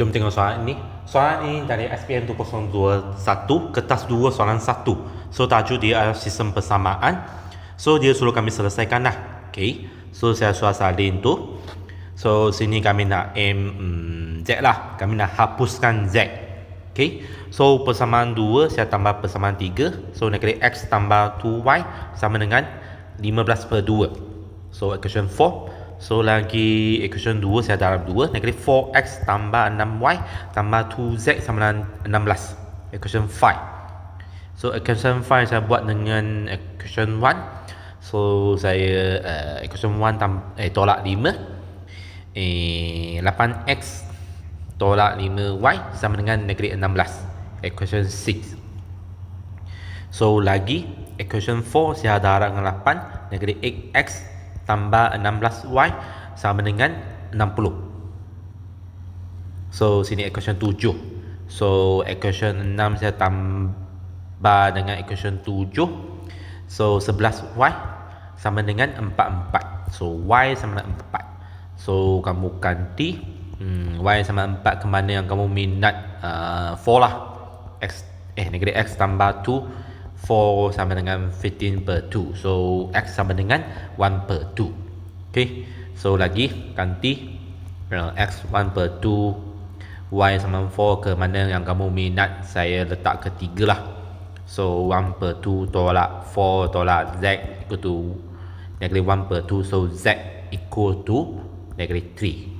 Jom tengok soalan ini. Soalan ini dari SPM 2021, kertas 2, soalan 1. So, tajuk dia adalah sistem persamaan. So, dia suruh kami selesaikan lah. Okay. So, saya suruh salin tu. So, sini kami nak M hmm, Z lah. Kami nak hapuskan Z. Okay. So, persamaan 2, saya tambah persamaan 3. So, negeri X tambah 2Y sama dengan 15 per 2. So, equation 4. So lagi equation 2 saya dalam 2 Negatif 4x tambah 6y Tambah 2z sama dengan 16 Equation 5 So equation 5 saya buat dengan equation 1 So saya uh, equation 1 tam, eh, tolak 5 eh, 8x tolak 5y sama dengan negatif 16 Equation 6 So lagi equation 4 saya darab dengan 8 Negatif 8x tambah 16y sama dengan 60 so sini equation 7 so equation 6 saya tambah dengan equation 7 so 11y sama dengan 44 so y sama dengan 4 so kamu ganti hmm, y sama 4 ke mana yang kamu minat uh, 4 lah. X eh negatif x tambah 2 4 sama dengan 15 per 2 so x sama dengan 1 per 2 ok so lagi ganti uh, x 1 per 2 y sama 4 ke mana yang kamu minat saya letak ketiga lah. So 1 per 2 tolak 4 tolak z equal to negative 1 per 2 so z equal to negative 3